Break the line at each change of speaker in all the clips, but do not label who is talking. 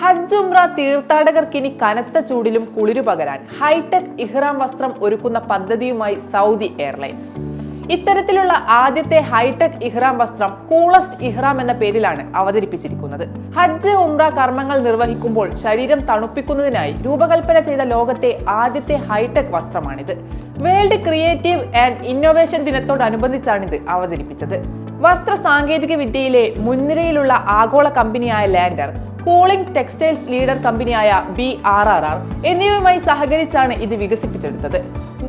ഹജ്ജ് ഉംറ തീർത്ഥാടകർക്കിനി കനത്ത ചൂടിലും കുളിരു പകരാൻ ഹൈടെക് ഇഹ്റാം വസ്ത്രം ഒരുക്കുന്ന പദ്ധതിയുമായി സൗദി എയർലൈൻസ്. ഇത്തരത്തിലുള്ള ആദ്യത്തെ ഹൈടെക് ഇഹ്റാം വസ്ത്രം കൂളസ്റ്റ് ഇഹ്റാം എന്ന പേരിലാണ് അവതരിപ്പിച്ചിരിക്കുന്നത്. ഹജ്ജ് ഉംറ കർമ്മങ്ങൾ നിർവഹിക്കുമ്പോൾ ശരീരം തണുപ്പിക്കുന്നതിനായി രൂപകൽപ്പന ചെയ്ത ലോകത്തെ ആദ്യത്തെ ഹൈടെക് വസ്ത്രമാണിത്. വേൾഡ് ക്രിയേറ്റീവ് ആൻഡ് ഇന്നോവേഷൻ ദിനത്തോടനുബന്ധിച്ചാണിത് അവതരിപ്പിച്ചത്. വസ്ത്ര സാങ്കേതിക വിദ്യയിലെ മുൻനിരയിലുള്ള ആഗോള കമ്പനിയായ ലാൻഡർ കൂളിംഗ് ടെക്സ്റ്റൈൽസ് ലീഡർ കമ്പനിയായ ബി ആർ ആർ ആർ എന്നിവയുമായി സഹകരിച്ചാണ് ഇത് വികസിപ്പിച്ചെടുത്തത്.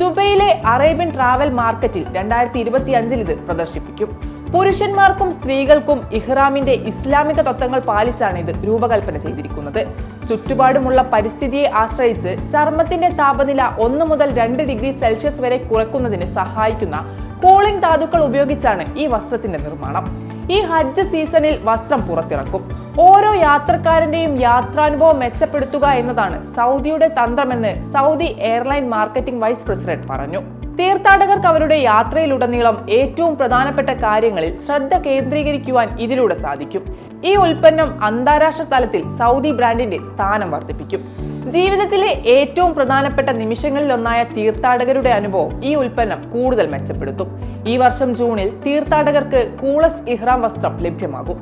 ദുബൈയിലെ അറേബ്യൻ ട്രാവൽ മാർക്കറ്റിൽ രണ്ടായിരത്തി ഇരുപത്തി അഞ്ചിൽ ഇത് പ്രദർശിപ്പിക്കും. പുരുഷന്മാർക്കും സ്ത്രീകൾക്കും ഇഹ്റാമിന്റെ ഇസ്ലാമിക തത്വങ്ങൾ പാലിച്ചാണ് ഇത് രൂപകൽപ്പന ചെയ്തിരിക്കുന്നത്. ചുറ്റുപാടുമുള്ള പരിസ്ഥിതിയെ ആശ്രയിച്ച് ചർമ്മത്തിന്റെ താപനില ഒന്ന് മുതൽ രണ്ട് ഡിഗ്രി സെൽഷ്യസ് വരെ കുറയ്ക്കുന്നതിന് സഹായിക്കുന്ന കൂളിംഗ് ധാതുക്കൾ ഉപയോഗിച്ചാണ് ഈ വസ്ത്രത്തിന്റെ നിർമ്മാണം. ഈ ഹജ്ജ് സീസണിൽ വസ്ത്രം പുറത്തിറക്കും. ഓരോ യാത്രക്കാരന്റെയും യാത്രാനുഭവം മെച്ചപ്പെടുത്തുക എന്നതാണ് സൗദിയുടെ തന്ത്രമെന്ന് Saudi airline marketing vice president പറഞ്ഞു. തീർത്ഥാടകർക്ക് അവരുടെ യാത്രയിലുടനീളം ഏറ്റവും പ്രധാനപ്പെട്ട കാര്യങ്ങളിൽ ശ്രദ്ധ കേന്ദ്രീകരിക്കുവാൻ ഇതിലൂടെ സാധിക്കും. ഈ ഉൽപ്പന്നം അന്താരാഷ്ട്ര തലത്തിൽ സൗദി ബ്രാൻഡിന്റെ സ്ഥാനം വർദ്ധിപ്പിക്കും. ജീവിതത്തിലെ ഏറ്റവും പ്രധാനപ്പെട്ട നിമിഷങ്ങളിലൊന്നായ തീർത്ഥാടകരുടെ അനുഭവം ഈ ഉൽപ്പന്നം കൂടുതൽ മെച്ചപ്പെടുത്തും. ഈ വർഷം ജൂണിൽ തീർത്ഥാടകർക്ക് കൂളസ്റ്റ് ഇഹ്റാം വസ്ത്രം ലഭ്യമാകും.